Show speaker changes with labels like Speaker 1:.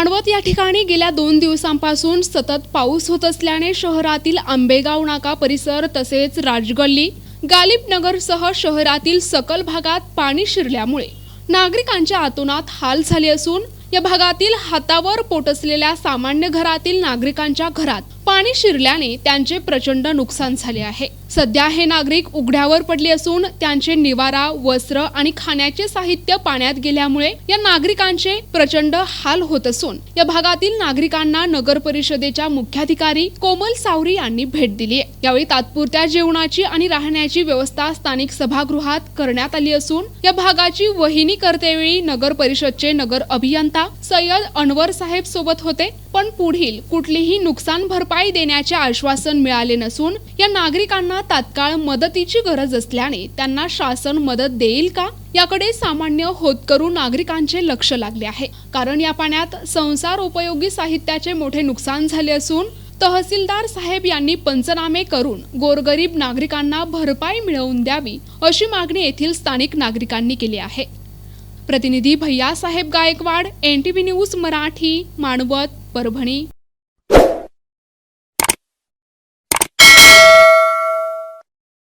Speaker 1: माणवत या ठिकाणी गेल्या दोन दिवसांपासून सतत पाऊस होत असल्याने शहरातील आंबेगाव नाका परिसर तसेच राजगल्ली गालिबनगरसह शहरातील सकल भागात पाणी शिरल्यामुळे नागरिकांच्या आतोनात हाल झाले असून या भागातील हातावर पोट असलेल्या सामान्य घरातील नागरिकांच्या घरात पाणी शिरल्याने त्यांचे प्रचंड नुकसान झाले आहे. सध्या हे नागरिक उघड्यावर पडले असून त्यांचे निवारा वस्त्र आणि खाण्याचे साहित्य पाण्यात गेल्यामुळे या नागरिकांचे प्रचंड हाल होत असून या भागातील नागरिकांना नगर परिषदेच्या मुख्याधिकारी कोमल सावरी यांनी भेट दिली आहे. यावेळी तात्पुरत्या जेवणाची आणि राहण्याची व्यवस्था स्थानिक सभागृहात करण्यात आली असून या भागाची वहिनी करतेवेळी नगर परिषदचे नगर अभियंता सय्यद अनवर साहेब सोबत होते पण पुढील कुठलीही नुकसान भरपाई देण्याचे आश्वासन मिळाले नसून या नागरिकांना तात्काळ मदतीची गरज असल्याने त्यांना शासन मदत देईल का? याकडे सामान्य होतकरू नागरिकांचे लक्ष लागले आहे. कारण या पाण्यात संसार उपयोगी साहित्याचे मोठे नुकसान झाले असून तहसीलदार साहेब यांनी पंचनामे करून गोरगरीब नागरिकांना भरपाई मिळवून द्यावी अशी मागणी येथील स्थानिक नागरिकांनी केली आहे. प्रतिनिधी Bhaiyasaheb Gaikwad N T V news Marathi Manwat Parbhani.